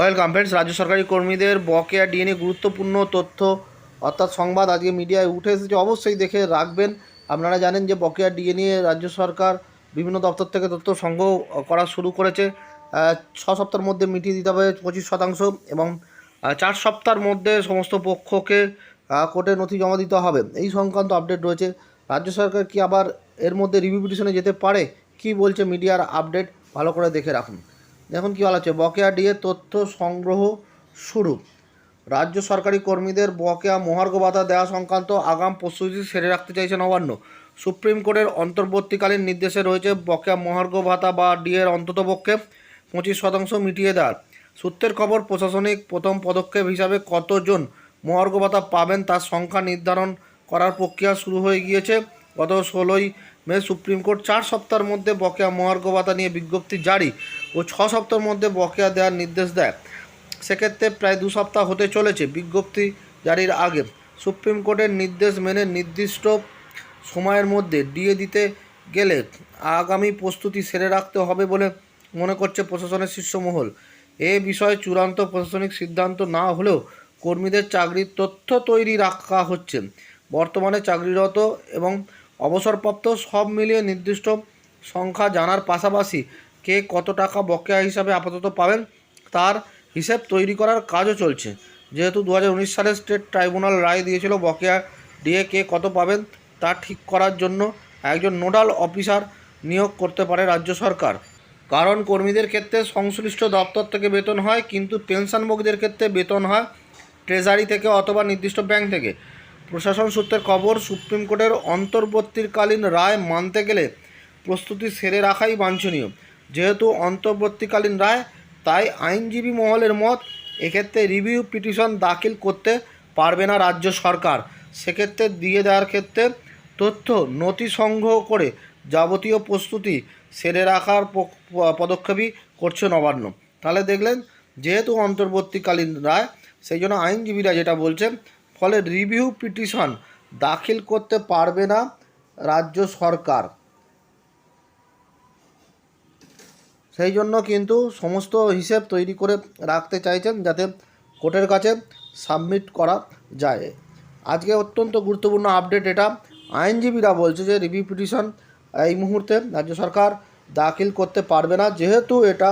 Welcome friends রাজ্য সরকারি কর্মীদের বকেয়া ডিএনএ গুরুত্বপূর্ণ তথ্য। অর্থাৎ সংবাদ আজকে মিডিয়ায় উঠে এসেছে, অবশ্যই দেখে রাখবেন। আপনারা জানেন যে বকেয়া ডিএনএ রাজ্য সরকার বিভিন্ন দপ্তর থেকে তথ্য সংগ্রহ করা শুরু করেছে। ছ সপ্তাহের মধ্যে মিটিয়ে দিতে হবে পঁচিশ শতাংশ এবং চার সপ্তাহের মধ্যে সমস্ত পক্ষকে কোর্টে নথি জমা দিতে হবে। এই সংক্রান্ত আপডেট রয়েছে। রাজ্য সরকার কি আবার এর মধ্যে রিভিউ পিটিশনে যেতে পারে? কি বলছে মিডিয়ার আপডেট? ভালো করে দেখে রাখুন। দেখুন কী বলা হচ্ছে বকেয়া ডিএ তথ্য সংগ্রহ শুরু। রাজ্য সরকারি কর্মীদের বকেয়া মহার্ঘ ভাতা দেওয়া সংক্রান্ত আগাম প্রস্তুতি সেরে রাখতে চাইছে নবান্ন। সুপ্রিম কোর্টের অন্তর্বর্তীকালীন নির্দেশে রয়েছে বকেয়া মহার্ঘ ভাতা বা ডিএর অন্ততপক্ষে পঁচিশ শতাংশ মিটিয়ে দেওয়ার। সূত্রের খবর, প্রশাসনিক প্রথম পদক্ষেপ হিসাবে কতজন মহার্ঘ ভাতা পাবেন তার সংখ্যা নির্ধারণ করার প্রক্রিয়া শুরু হয়ে গিয়েছে। গত ষোলোই মে সুপ্রিম কোর্ট চার সপ্তাহের মধ্যে বকেয়া মহার্ঘ ভাতা নিয়ে বিজ্ঞপ্তি জারি ও ছ সপ্তাহের মধ্যে বকেয়া দেওয়ার নির্দেশ দেয়। সেক্ষেত্রে প্রায় দু সপ্তাহ হতে চলেছে বিজ্ঞপ্তি জারির আগে। সুপ্রিম কোর্টের নির্দেশ মেনে নির্দিষ্ট সময়ের মধ্যে দিয়ে দিতে গেলে আগামী প্রস্তুতি সেরে রাখতে হবে বলে মনে করছে প্রশাসনের শীর্ষমহল। এ বিষয়ে চূড়ান্ত প্রশাসনিক সিদ্ধান্ত না হলেও কর্মীদের চাকরির তথ্য তৈরি রাখা হচ্ছে। বর্তমানে চাকরিরত এবং অবসরপ্রাপ্ত সব মিলিয়ে নির্দিষ্ট সংখ্যা জানার পাশাপাশি কে কত টাকা বকেয়া হিসাবে আপাতত পাবেন তার হিসেব তৈরি করার কাজও চলছে। যেহেতু দু হাজার উনিশ সালে স্টেট ট্রাইব্যুনাল রায় দিয়েছিল বকেয়া ডিএ কে কত পাবেন তা ঠিক করার জন্য একজন নোডাল অফিসার নিয়োগ করতে পারে রাজ্য সরকার। কারণ কর্মীদের ক্ষেত্রে সংশ্লিষ্ট দপ্তর থেকে বেতন হয়, কিন্তু পেনশনভোগীদের ক্ষেত্রে বেতন হয় ট্রেজারি থেকে অথবা নির্দিষ্ট ব্যাংক থেকে। প্রশাসন সূত্রের খবর, সুপ্রিম কোর্টের অন্তর্বর্তীকালীন রায় মানতে গেলে প্রস্তুতি সেরে রাখাই বাঞ্ছনীয়। যেহেতু অন্তর্বর্তীকালীন রায়, তাই আইনজীবী মহলের মত এক্ষেত্রে রিভিউ পিটিশন দাখিল করতে পারবে না রাজ্য সরকার। সেক্ষেত্রে দিয়ে দেওয়ার ক্ষেত্রে তথ্য, নথি সংগ্রহ করে যাবতীয় প্রস্তুতি সেরে রাখার পদক্ষেপই করছে নবান্ন। তাহলে দেখলেন, যেহেতু অন্তর্বর্তীকালীন রায়, সেই জন্য আইনজীবীরা যেটা বলছে ফলে রিভিউ পিটিশন দাখিল করতে পারবে না রাজ্য সরকার। সেই জন্য কিন্তু সমস্ত হিসেব তৈরি করে রাখতে চাইছেন যাতে কোর্টের কাছে সাবমিট করা যায়। আজকে অত্যন্ত গুরুত্বপূর্ণ আপডেট এটা। আইনজীবীরা বলছে যে রিভিউ পিটিশন এই মুহূর্তে রাজ্য সরকার দাখিল করতে পারবে না, যেহেতু এটা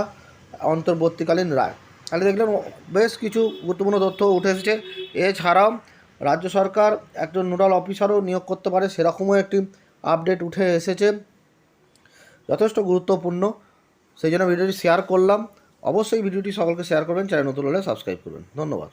অন্তর্বর্তীকালীন রায়। তাহলে দেখলেন বেশ কিছু গুরুত্বপূর্ণ তথ্য উঠে এসেছে। এছাড়াও রাজ্য সরকার একজন নোডাল অফিসারও নিয়োগ করতে পারে, সেরকমও একটি আপডেট উঠে এসেছে। যথেষ্ট গুরুত্বপূর্ণ। সেই জন্য ভিডিওটি শেয়ার করলাম। অবশ্যই ভিডিওটি সকলকে শেয়ার করবেন চ্যানেল নতুন হলে সাবস্ক্রাইব করবেন। ধন্যবাদ।